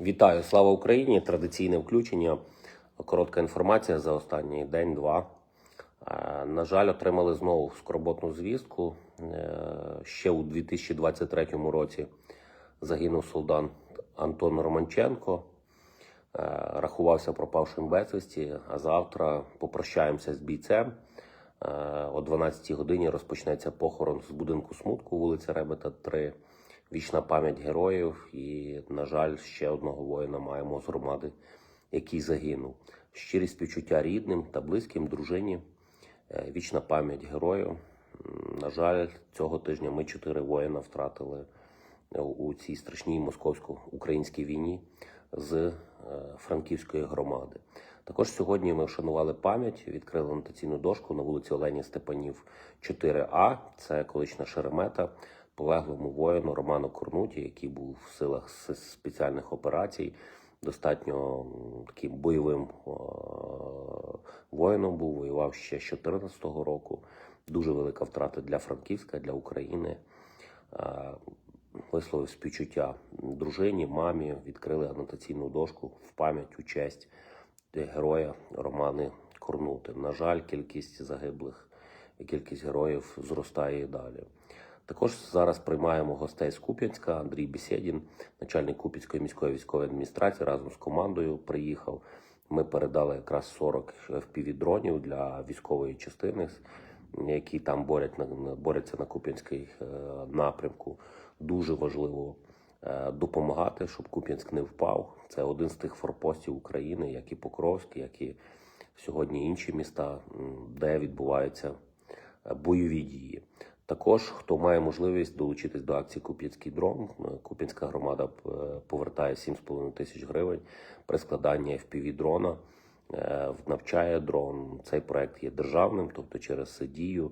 Вітаю, слава Україні! Традиційне включення. Коротка інформація за останній день-два. Е, На жаль, отримали знову скорботну звістку. Е, Ще у 2023 році загинув солдат Антон Романченко. Е, Рахувався пропавшим безвісті, а завтра попрощаємося з бійцем. О 12 годині розпочнеться похорон з будинку смутку, вулиця Ребета 3. Вічна пам'ять героїв. І, на жаль, ще одного воїна маємо з громади, який загинув. Щирі співчуття рідним та близьким дружині. Е, Вічна пам'ять героїв. М, На жаль, цього тижня ми чотири воїна втратили е, у цій страшній московсько-українській війні з е, Франківської громади. Також сьогодні ми вшанували пам'ять, відкрили анотаційну дошку на вулиці Олені Степанів 4А. Це колишня Шеремета, полеглому воїну Роману Корнуті, який був в силах спеціальних операцій. Достатньо таким бойовим воїном був, воював ще з 2014 року. Дуже велика втрата для Франківська, для України. Е, Висловив співчуття дружині, мамі, відкрили анотаційну дошку в пам'ять у честь героя Романи Корнути. На жаль, кількість загиблих кількість героїв зростає і далі. Також зараз приймаємо гостей з Куп'янська. Андрій Бесєдін, начальник Куп'янської міської військової адміністрації, разом з командою приїхав. Ми передали якраз 40 FPV-дронів для військової частини, які там борять на борються на Куп'янський е, напрямку. Дуже важливо е, допомагати, щоб Куп'янськ не впав. Це один з тих форпостів України, як і Покровськ, як і сьогодні інші міста, де відбуваються е, бойові дії. Також хто має можливість долучитись до акції Куп'янський дрон, е, Куп'янська громада е, повертає 7,5 тисяч гривень при складанні FPV дрона. е, Навчає дрон. Цей проект є державним, тобто через дію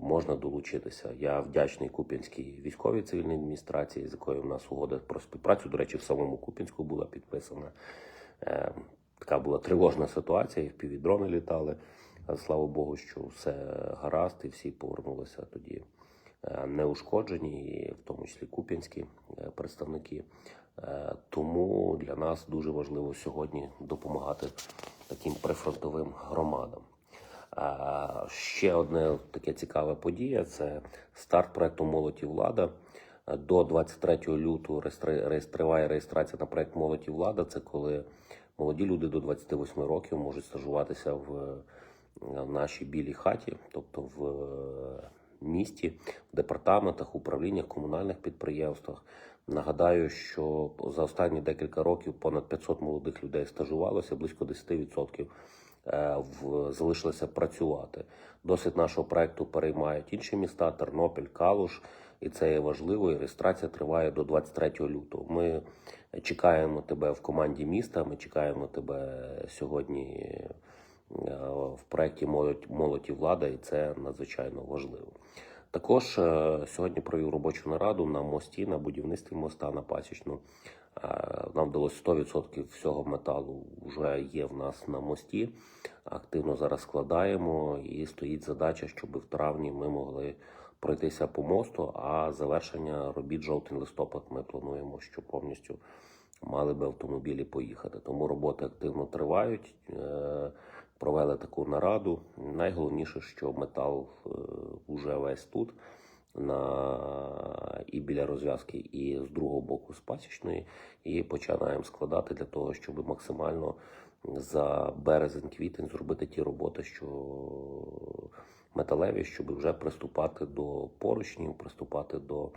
можна долучитися. Я вдячний Куп'янській військовій цивільній адміністрації, з якою в нас угода про співпрацю. До речі, в самому Куп'янську була підписана. Така була тривожна ситуація, в півдрони літали. Слава Богу, що все гаразд, і всі повернулися тоді е, неушкоджені, і в тому числі куп'янські е, представники. Е, Тому для нас дуже важливо сьогодні допомагати таким прифронтовим громадам. Ще одне таке цікаве подія це старт проекту Молодь і влада. До 23 лютого триває реєстрація на проект Молодь і влада. Це коли молоді люди до 28 років можуть стажуватися в е, нашій білій хаті, тобто в е, місті, в департаментах, управліннях, комунальних підприємствах. Нагадаю, що за останні декілька років понад 500 молодих людей стажувалося, близько 10% е, в, залишилося працювати. Досвід нашого проекту переймають інші міста: Тернопіль, Калуш, і це є важливо. І реєстрація триває до 23 лютого. Ми чекаємо тебе в команді міста. Ми чекаємо тебе сьогодні в проєкті молодь і влада, і це надзвичайно важливо. Також е, сьогодні провів робочу нараду на мості, на будівництві моста на Пасічну. Е, Нам вдалося 100% всього металу вже є в нас на мості. Активно зараз складаємо і стоїть задача, щоб в травні ми могли пройтися по мосту, а завершення робіт жовтень-листопад ми плануємо, що повністю мали би автомобілі поїхати. Тому роботи активно тривають. Е, Провели таку нараду. Найголовніше, що метал е, уже весь тут, на і біля розв'язки, і з другого боку з пасічної, і починаємо складати для того, щоб максимально за березень-квітень зробити ті роботи, що металеві, щоб вже приступати до поручнів, приступати до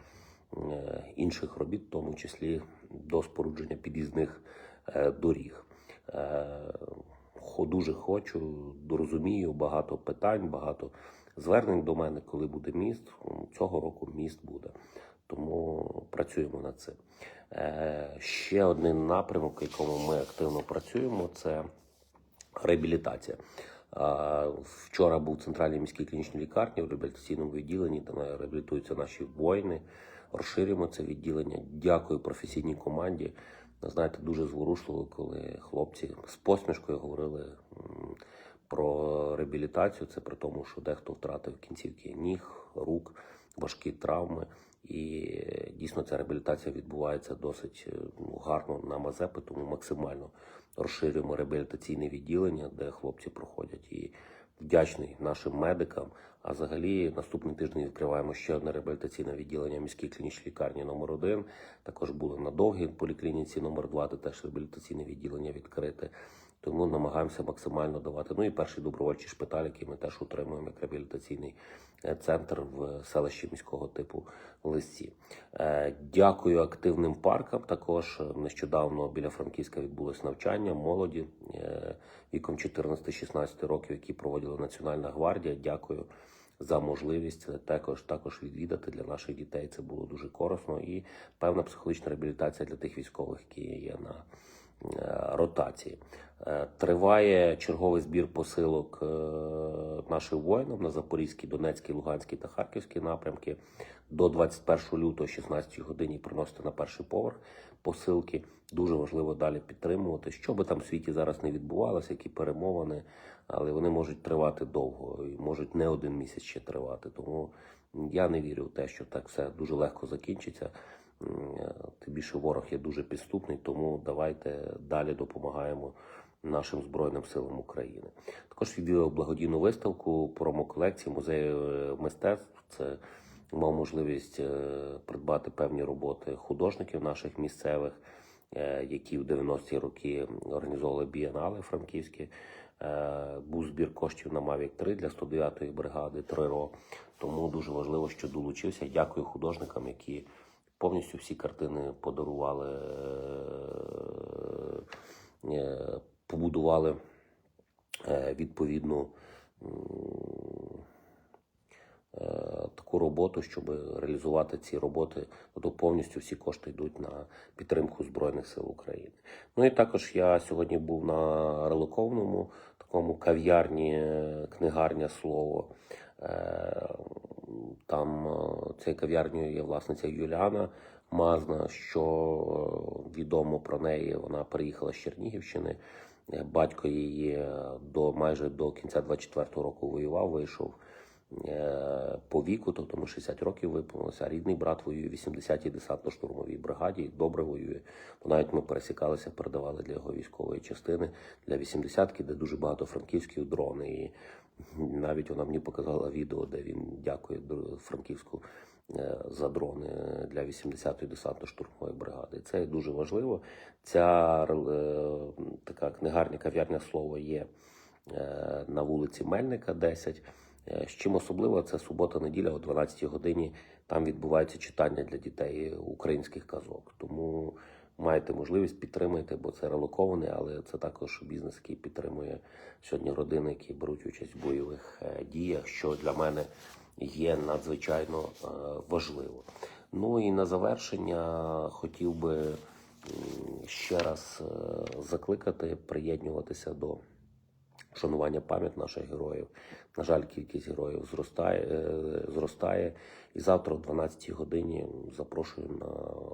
е, інших робіт, в тому числі до спорудження під'їзних е, доріг. Е, Дуже хочу, розумію, багато питань, багато звернень до мене, коли буде міст. Цього року міст буде. Тому працюємо над цим. Е, Ще один напрямок, якому ми активно працюємо, це реабілітація. А, Вчора був в центральній міській клінічній лікарні в реабілітаційному відділенні, де реабілітуються наші воїни. Розширюємо це відділення. Дякую професійній команді. Знаєте, дуже зворушливо, коли хлопці з посмішкою говорили про реабілітацію. Це при тому, що дехто втратив кінцівки ніг, рук, важкі травми. І е, дійсно ця реабілітація відбувається досить е, ну, гарно на Мазепи, тому максимально розширюємо реабілітаційне відділення, де хлопці проходять. І вдячний нашим медикам. А взагалі наступний тиждень відкриваємо ще одне реабілітаційне відділення міській клінічній лікарні номер 1 Також були на довгій поліклініці номер 2 де теж реабілітаційне відділення відкрите. Тому намагаємося максимально давати. Ну і перший добровольчий шпиталь, який ми теж утримуємо як реабілітаційний е, центр в селищі міського типу Лисці. Е, Дякую активним паркам. Також е, нещодавно біля Франківська відбулось навчання молоді віком 14-16 років, які проводила Національна гвардія. Дякую за можливість також також відвідати для наших дітей. Це було дуже корисно і певна психологічна реабілітація для тих військових, які є на е, ротації. Е, Триває черговий збір посилок е, нашим воїнам на Запорізький, Донецький, Луганський та Харківський напрямки. До 21 лютого, 16 годині, приносити на перший поверх посилки. Дуже важливо далі підтримувати. Що би там в світі зараз не відбувалося, які перемовини, але вони можуть тривати довго і можуть не один місяць ще тривати. Тому я не вірю в те, що так все дуже легко закінчиться. Е, Тим більше ворог є дуже підступний, тому давайте далі допомагаємо нашим Збройним силам України. Також відвідав благодійну виставку промоколекції музею е, мистецтв. Це мав можливість е, придбати певні роботи художників наших місцевих, е, які в 90-ті роки організовували бієнали франківські. Е, Був збір коштів на Mavic 3 для 109-ї бригади ТРО. Тому дуже важливо, що долучився. Дякую художникам, які повністю всі картини подарували, побудували відповідну таку роботу, щоб реалізувати ці роботи, тобто повністю всі кошти йдуть на підтримку Збройних сил України. Ну і також я сьогодні був на релоковному такому кав'ярні, е, книгарня слово. Е, Там е, цією кав'ярнею є власниця Юліана Мазна, що е, відомо про неї. Вона переїхала з Чернігівщини. Е, Батько її е, до майже до кінця 24-го року воював, вийшов е, по віку, тобто йому 60 років виповнилося. Рідний брат воює в 80-й десантно-штурмовій бригаді, добре воює. Бо навіть ми пересікалися, передавали для його військової частини для 80-ки, де дуже багато франківських дрони. І навіть вона мені показала відео, де він дякує Франківську е, за дрони для 80-ї десантно-штурмової бригади. Це дуже важливо. Ця е, така книгарня, кав'ярня слово є е, на вулиці Мельника, 10. Е, З чим особливо, це субота-неділя о 12 годині. Там відбувається читання для дітей українських казок. Тому маєте можливість підтримайте, бо це релокований, але це також бізнес, який підтримує сьогодні родини, які беруть участь в бойових е, діях, що для мене є надзвичайно е, важливо. Ну і на завершення хотів би ще раз закликати приєднуватися до шанування пам'ять наших героїв. На жаль, кількість героїв зростає, е, зростає. І завтра о 12 годині запрошую на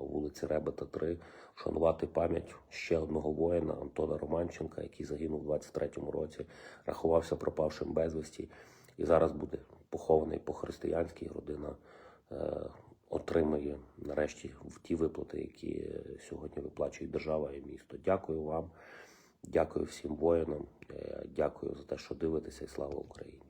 вулиці Ребета 3 шанувати пам'ять ще одного воїна Антона Романченка, який загинув у 23-му році, рахувався пропавшим безвісті. І зараз буде похований по-християнськи. Родина е, отримає нарешті ті виплати, які сьогодні виплачують держава і місто. Дякую вам. Дякую всім воїнам. е, Дякую за те, що дивитеся, і слава Україні.